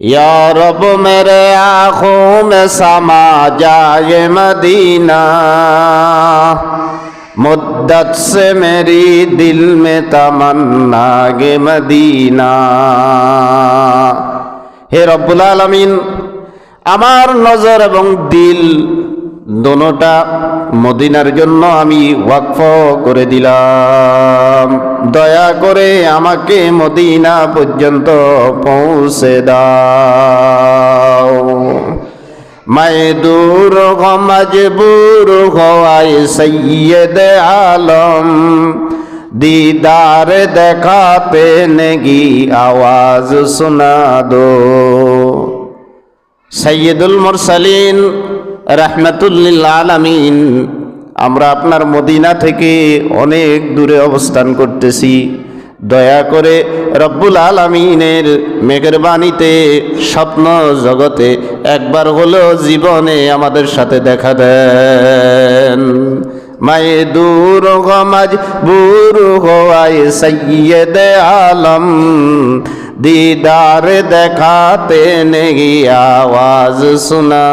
یا رب میرے آنکھوں میں سما جائے مدینہ مدت سے میری دل میں تمنا گے مدینہ হে রব্বুল আলমিন আমার নজর এবং দিল দোনোটা মদিনার জন্য আমি ওয়াকফ করে দিলাম দয়া করে আমাকে মদিনা পর্যন্ত পৌঁছে দাও। মাই দূর গমাজবুর হওয়াই সৈয়দ আলম। দিদার দেখা পে নেগি আওয়াজ শোনা দো। সৈয়দুল মুরসালিন, রহমতুল্লিল আলমিন। আমরা আপনার মদিনা থেকে অনেক দূরে অবস্থান করতেছি। দয়া করে রব্বুল আলমিনের মেঘের বাণীতে স্বপ্ন জগতে একবার হলেও জীবনে আমাদের সাথে দেখা দেন। মায়ে দূর গমাজ বুর হোয়ায় সৈয়দ আলম। দিদার দেখাতে নেই আওয়াজ শোনা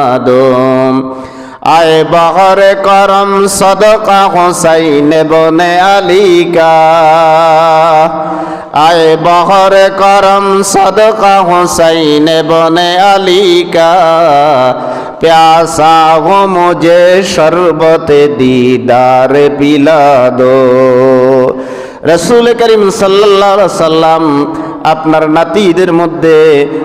আয় বহরে করম সদকা হোসাইন বনে আলিকা আয় বহরে করম সদকা হোসাইন বনে আলিকা প্যাসা হো মুঝে শরবত দিদার পিলা দো। রসুল করিম সাল্লাহ সাল্লাম আপনার নাতিদের মধ্যে,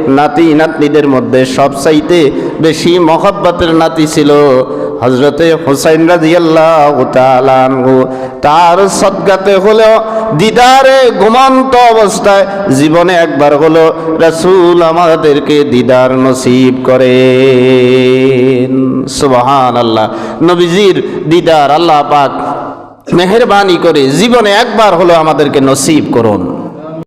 নাতি নাতনিদের মধ্যে সবচাইতে বেশি মহব্বতের নাতি ছিল হজরতে হুসাইন রাজিয়াল্লাহ তালানহু তার সদ্গাতে হলেও দিদারে ঘুমন্ত অবস্থায় জীবনে একবার হলো রসুল আমাদেরকে দিদার নসিব করে সুবাহান আল্লাহ নবীজির দিদার আল্লাহ পাক মেহরবানি করে জীবনে একবার হলো আমাদেরকে নসিব করুন।